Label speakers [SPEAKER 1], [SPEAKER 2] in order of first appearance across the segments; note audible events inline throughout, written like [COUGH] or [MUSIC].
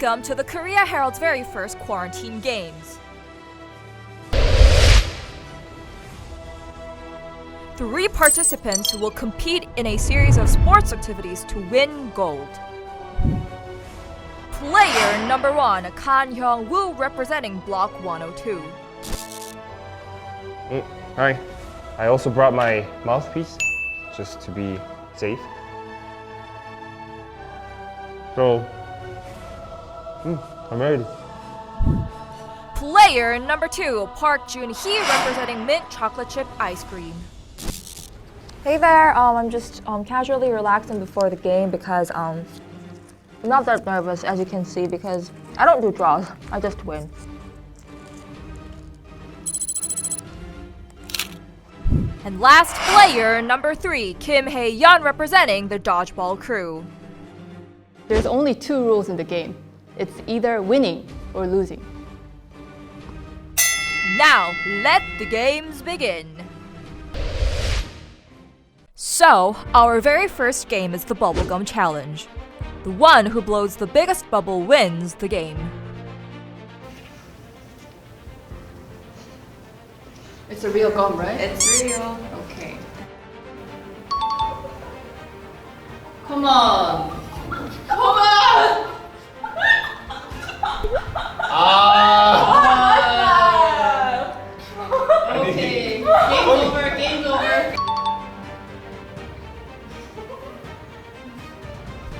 [SPEAKER 1] Welcome to the Korea Herald's very first quarantine games. Three participants will compete in a series of sports activities to win gold. Player number one, Kan Hyung Woo, representing Block 102.
[SPEAKER 2] Mm, hi. I also brought my mouthpiece just to be safe. So, mm, I'm ready.
[SPEAKER 1] Player number two, Park Jun Hee, representing Mint Chocolate Chip Ice Cream.
[SPEAKER 3] Hey there, um, I'm just um, casually relaxing before the game because um, I'm not that nervous as you can see because I don't do draws, I just win.
[SPEAKER 1] And last player number three, Kim Hae Yeon, representing the Dodgeball Crew.
[SPEAKER 4] There's only two rules in the game. It's either winning or losing.
[SPEAKER 1] Now, let the games begin. So, our very first game is the Bubblegum Challenge. The one who blows the biggest bubble wins the game.
[SPEAKER 4] It's a real gum, right?
[SPEAKER 5] It's real.
[SPEAKER 4] Okay. Come on.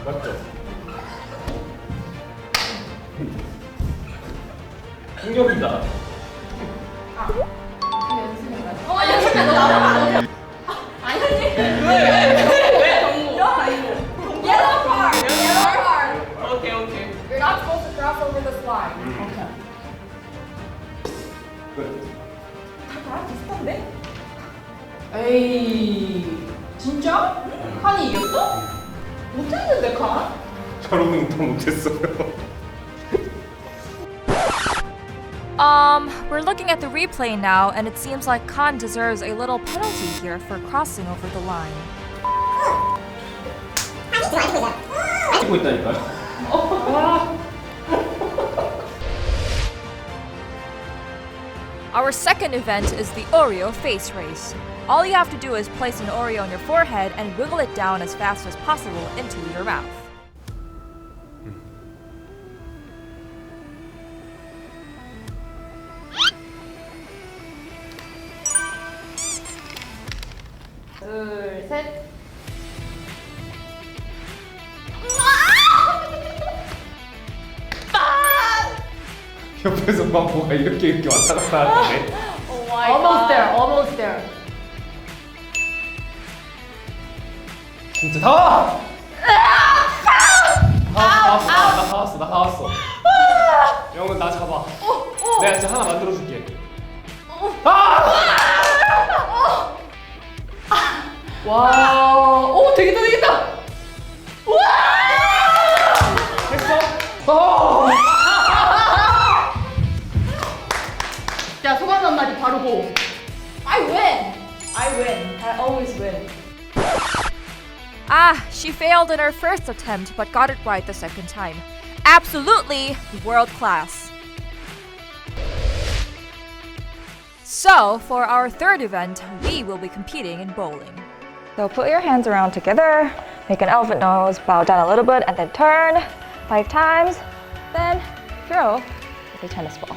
[SPEAKER 4] 맞죠? 충격이다. 어, 연습해. 너 나보고 안 돼. 아니. 왜? 정보. No, 이거. Yellow card. Yellow card. 오케이, 오케이.
[SPEAKER 1] You're not supposed to cross
[SPEAKER 4] over
[SPEAKER 2] this line. 오케이. 다 나랑 비슷한데?
[SPEAKER 4] 에이. 진짜? 한이 이겼어? 못했는데 칸?
[SPEAKER 2] 저러는 거 못했어요.
[SPEAKER 1] Um, we're looking at the replay now, and it seems like Khan deserves a little penalty here for crossing over the line.
[SPEAKER 2] 찍고 있다니까요.
[SPEAKER 1] Our second event is the Oreo face race. All you have to do is place an Oreo on your forehead and wiggle it down as fast as possible into your mouth.
[SPEAKER 4] 둘, 셋.
[SPEAKER 2] 옆에서 막 뭐가 이렇게 이렇게 왔다 갔다 하는데.
[SPEAKER 4] Almost there. Almost there.
[SPEAKER 2] 진짜 다 와! 다 왔어, 다 왔어, 나다 왔어, 나다 왔어. 영은 나 잡아. 내가 진짜 하나 만들어 줄게.
[SPEAKER 4] 와. 오, 되겠다, 되겠다.
[SPEAKER 2] 했어? 어!
[SPEAKER 4] 자, 소감 한마디 바로 고.
[SPEAKER 3] I win! I win. I always win.
[SPEAKER 1] Ah, she failed in her first attempt but got it right the second time. Absolutely world class. So, for our third event, we will be competing in bowling.
[SPEAKER 3] So put your hands around together, make an elephant nose, bow down a little bit, and then turn five times. Then throw with a tennis ball.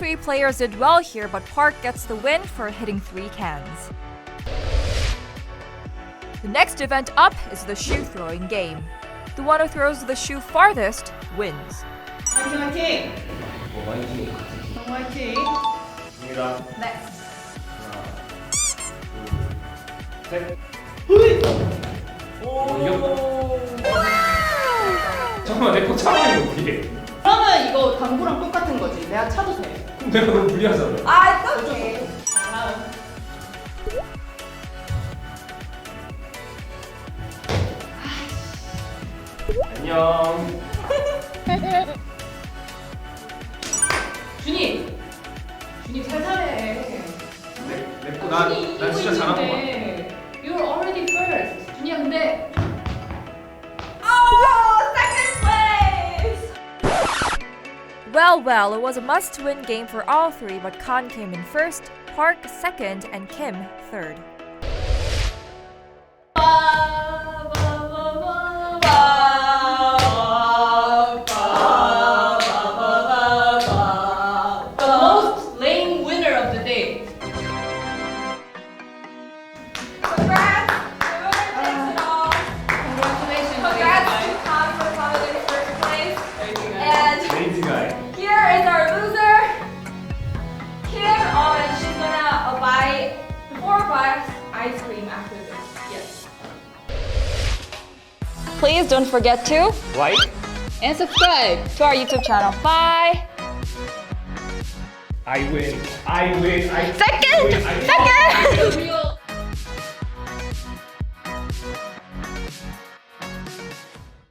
[SPEAKER 1] three players did well here, but Park gets the win for hitting three cans. The next event up is the shoe throwing game. The one who throws the shoe farthest wins.
[SPEAKER 4] 화이팅 화이팅!
[SPEAKER 2] 뭐 많이
[SPEAKER 4] 화이팅!
[SPEAKER 2] 입니다.
[SPEAKER 1] 네.
[SPEAKER 2] 셋. 오, 이겼다. 잠깐만, 내거 차버리면 어떡해.
[SPEAKER 4] 그러면 이거 당구랑 똑같은 거지. 내가 차도 돼.
[SPEAKER 2] 내가 너무 무리하잖아.
[SPEAKER 1] 아, it's okay.
[SPEAKER 2] 안녕. [LAUGHS]
[SPEAKER 4] 준이! 준이 살살해.
[SPEAKER 2] 내, 내거 나, 나 진짜 잘한 거 같아.
[SPEAKER 1] Well, it was a must win game for all three, but Khan came in first, Park second, and Kim third. Don't forget to
[SPEAKER 2] Like?
[SPEAKER 4] And subscribe.
[SPEAKER 1] to our YouTube channel. Bye.
[SPEAKER 2] I win. I win. I
[SPEAKER 1] Second!
[SPEAKER 2] win. I
[SPEAKER 1] Second!
[SPEAKER 4] Real [LAUGHS]